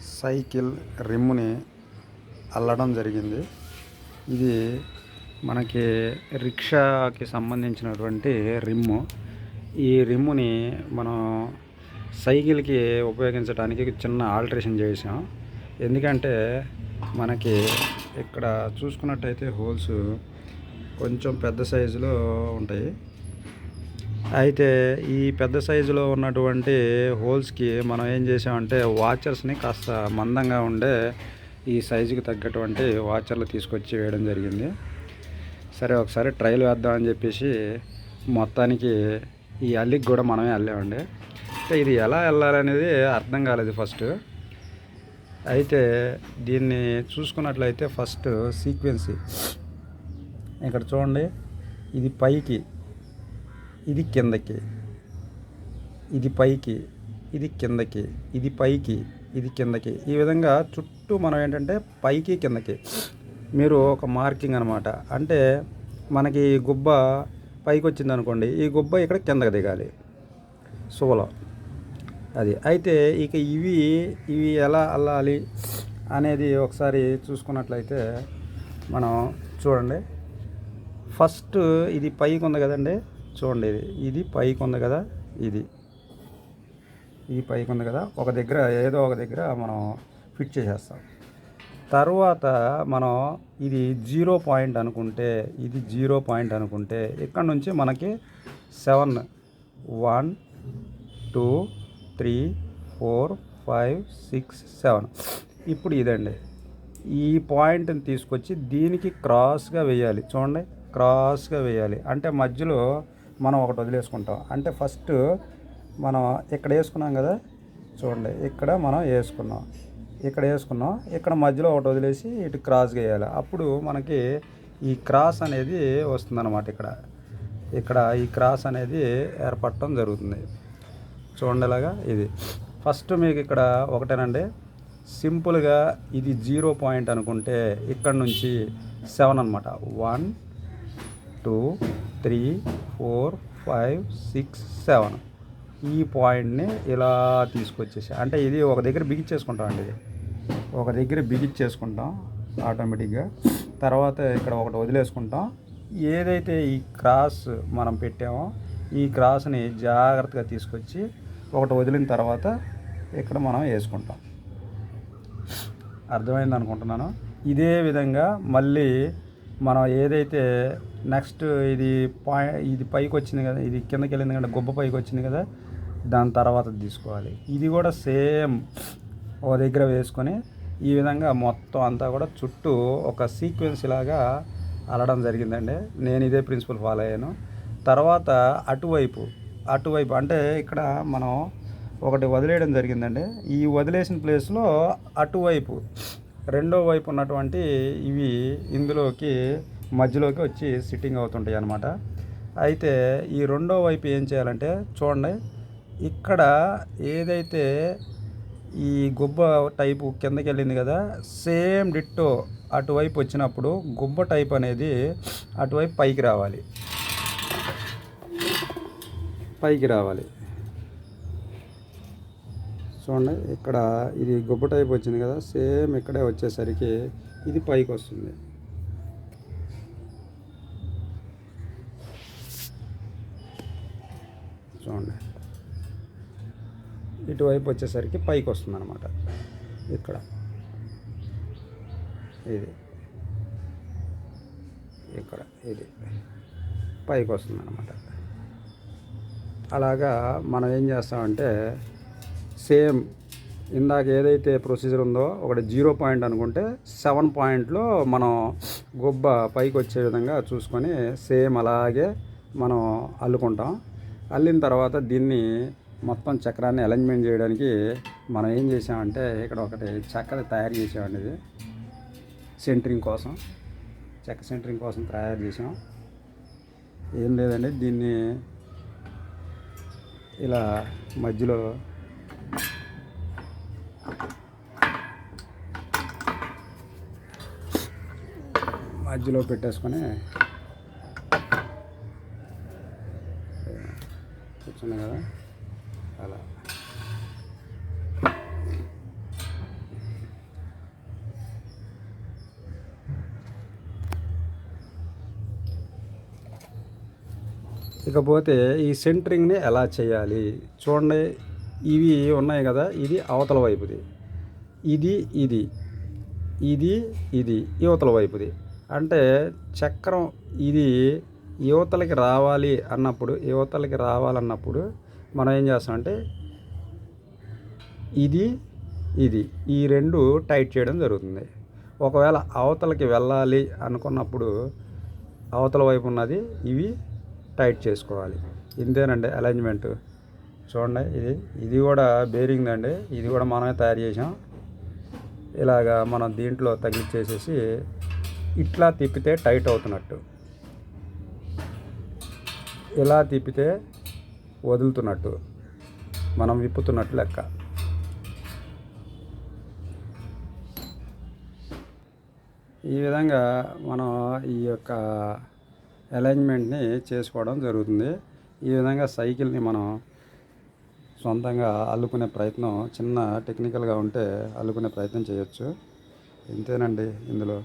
Cycle రిమ్ముని అల్లడం జరిగింది. ఇది మనకి రిక్షాకి సంబంధించినటువంటి రిమ్ము. ఈ రిమ్ముని మనం సైకిల్కి ఉపయోగించడానికి చిన్న ఆల్టరేషన్ చేసాం ఎందుకంటే మనకి ఇక్కడ చూసుకున్నట్టయితే హోల్స్ కొంచెం పెద్ద సైజులో ఉంటాయి. అయితే ఈ పెద్ద సైజులో ఉన్నటువంటి హోల్స్కి మనం ఏం చేసామంటే వాచర్స్ని కాస్త మందంగా ఉండే ఈ సైజుకి తగ్గటువంటి వాచర్లు తీసుకొచ్చి వేయడం జరిగింది. సరే ఒకసారి ట్రయల్ వేద్దామని చెప్పేసి మొత్తానికి ఈ అల్లికి కూడా మనమే అల్లామండి. ఇది ఎలా వెళ్ళాలనేది అర్థం కాలేదు ఫస్ట్. అయితే దీన్ని చూసుకున్నట్లయితే ఫస్ట్ సీక్వెన్సీ. ఇక్కడ చూడండి ఇది పైకి. ఇది కిందకి ఇది పైకి ఇది కిందకి ఇది పైకి ఇది కిందకి. ఈ విధంగా చుట్టూ మనం ఏంటంటే పైకి కిందకి. మీరు ఒక మార్కింగ్ అనమాట అంటే మనకి ఈ గుబ్బ పైకి వచ్చింది అనుకోండి ఈ గుబ్బ ఇక్కడ కిందకి దిగాలి. సువలో అది. అయితే ఇక ఇవి ఇవి ఎలా అల్లాలి అనేది ఒకసారి చూసుకున్నట్లయితే మనం చూడండి. ఫస్ట్ ఇది పైకి ఉంది కదండి. చూడండి ఇది. ఇది పైకి ఉంది కదా ఇది. ఈ పైకి ఉంది కదా ఒక దగ్గర ఏదో ఒక దగ్గర మనం ఫిట్ చేసేస్తాం. తర్వాత మనం ఇది జీరో పాయింట్ అనుకుంటే ఇది జీరో పాయింట్ అనుకుంటే ఇక్కడ నుంచి మనకి seven one two three four five six seven. ఇప్పుడు ఇదండి. ఈ పాయింట్ని తీసుకొచ్చి దీనికి క్రాస్గా వేయాలి. చూడండి క్రాస్గా వేయాలి. అంటే మధ్యలో మనం ఒకటి వదిలేసుకుంటాం. అంటే ఫస్ట్ మనం ఇక్కడ వేసుకున్నాం కదా చూడండి ఇక్కడ మనం వేసుకున్నాం. ఇక్కడ వేసుకున్నాం ఇక్కడ మధ్యలో ఒకటి వదిలేసి ఇటు క్రాస్గా వేయాలి. అప్పుడు మనకి ఈ క్రాస్ అనేది వస్తుందన్నమాట ఇక్కడ. ఇక్కడ ఈ క్రాస్ అనేది ఏర్పడటం జరుగుతుంది. చూడండిలాగా ఇది. ఫస్ట్ మీకు ఇక్కడ ఒకటేనండి. సింపుల్గా ఇది జీరో పాయింట్ అనుకుంటే ఇక్కడ నుంచి సెవెన్ అనమాట one two three four five six seven. ఈ పాయింట్ని ఇలా తీసుకొచ్చేసి. అంటే ఇది ఒక దగ్గర బిగించేసుకుంటాం అండి ఇది. ఒక దగ్గర బిగించేసుకుంటాం ఆటోమేటిక్గా. తర్వాత ఇక్కడ ఒకటి వదిలేసుకుంటాం. ఏదైతే ఈ క్రాస్ మనం పెట్టామో ఈ క్రాస్ని జాగ్రత్తగా తీసుకొచ్చి ఒకటి వదిలిన తర్వాత ఇక్కడ మనం వేసుకుంటాం. అర్థమైంది అనుకుంటున్నాను ఇదే విధంగా మళ్ళీ మనం ఏదైతే నెక్స్ట్ ఇది పాయింట్ ఇది పైకి వచ్చింది కదా ఇది కిందకి వెళ్ళింది కదా గుబ్బ పైకి వచ్చింది కదా దాని తర్వాత తీసుకోవాలి. ఇది కూడా సేమ్ ఒక దగ్గర వేసుకొని ఈ విధంగా మొత్తం అంతా కూడా చుట్టూ ఒక సీక్వెన్స్ లాగా అలడం జరిగిందండి. నేను ఇదే ప్రిన్సిపల్ ఫాలో అయ్యాను. తర్వాత అటువైపు అటువైపు అంటే ఇక్కడ మనం ఒకటి వదిలేయడం జరిగిందండి. ఈ వదిలేసిన ప్లేస్లో అటువైపు రెండో వైపు ఉన్నటువంటి ఇవి ఇందులోకి మధ్యలోకి వచ్చి సిట్టింగ్ అవుతుంటాయి అన్నమాట. అయితే ఈ రెండో వైపు ఏం చేయాలంటే చూడండి ఇక్కడ ఏదైతే ఈ గుబ్బ టైపు కిందకి వెళ్ళింది కదా సేమ్ డిట్టో అటువైపు వచ్చినప్పుడు గుబ్బ టైప్ అనేది అటువైపు పైకి రావాలి. పైకి రావాలి. చూడండి ఇక్కడ ఇది గుబ్బ టైప్ వచ్చింది కదా సేమ్ ఇక్కడే వచ్చేసరికి ఇది పైకి వస్తుంది. చూడండి. ఇటువైపు వచ్చేసరికి పైకి వస్తుంది అనమాట ఇక్కడ. ఇది. ఇక్కడ. ఇది. పైకి వస్తుంది అనమాట అలాగా మనం ఏం చేస్తామంటే సేమ్ ఇందాక ఏదైతే ప్రొసీజర్ ఉందో ఒకటి జీరో పాయింట్ అనుకుంటే సెవెన్ పాయింట్లో మనం గుబ్బ పైకి వచ్చే విధంగా చూసుకొని సేమ్ అలాగే మనం అల్లుకుంటాం. అల్లిన తర్వాత దీన్ని మొత్తం చక్రాన్ని అలైన్మెంట్ చేయడానికి మనం ఏం చేసామంటే ఇక్కడ ఒకటి చక్ర తయారు చేసామండి ఇది. సెంటరింగ్ కోసం చెక్క సెంటరింగ్ కోసం తయారు చేసాం. ఏం లేదండి దీన్ని ఇలా మధ్యలో మధ్యలో పెట్టేసుకొని కూర్చున్నా కదా. అలా. ఇకపోతే ఈ సెంటరింగ్ని ఎలా చేయాలి? చూడండి ఇవి ఉన్నాయి కదా ఇది అవతల వైపుది. ఇది ఇది. ఇది ఇది ఇవతల వైపుది. అంటే చక్రం ఇది యువతలకి రావాలి అన్నప్పుడు యువతలకి రావాలన్నప్పుడు మనం ఏం చేస్తామంటే ఇది ఇది ఈ రెండు టైట్ చేయడం జరుగుతుంది. ఒకవేళ అవతలకి వెళ్ళాలి అనుకున్నప్పుడు అవతల వైపు ఉన్నది ఇవి టైట్ చేసుకోవాలి. ఇంతేనండి అలైన్మెంట్. చూడండి ఇది ఇది కూడా బేరింగ్ అండి. ఇది కూడా మనమే తయారు చేసాం. ఇలాగా మనం దీంట్లో తగిలిచ్చేసేసి ఇట్లా తిప్పితే టైట్ అవుతున్నట్టు. ఇలా తిప్పితే వదులుతున్నట్టు. మనం విప్పుతున్నట్టు లెక్క. ఈ విధంగా మనం ఈ యొక్క అలైన్మెంట్ని చేసుకోవడం జరుగుతుంది. ఈ విధంగా సైకిల్ని మనం సొంతంగా అల్లుకునే ప్రయత్నం చిన్న టెక్నికల్గా ఉంటే అల్లుకునే ప్రయత్నం చేయొచ్చు. ఇంతేనండి ఇందులో.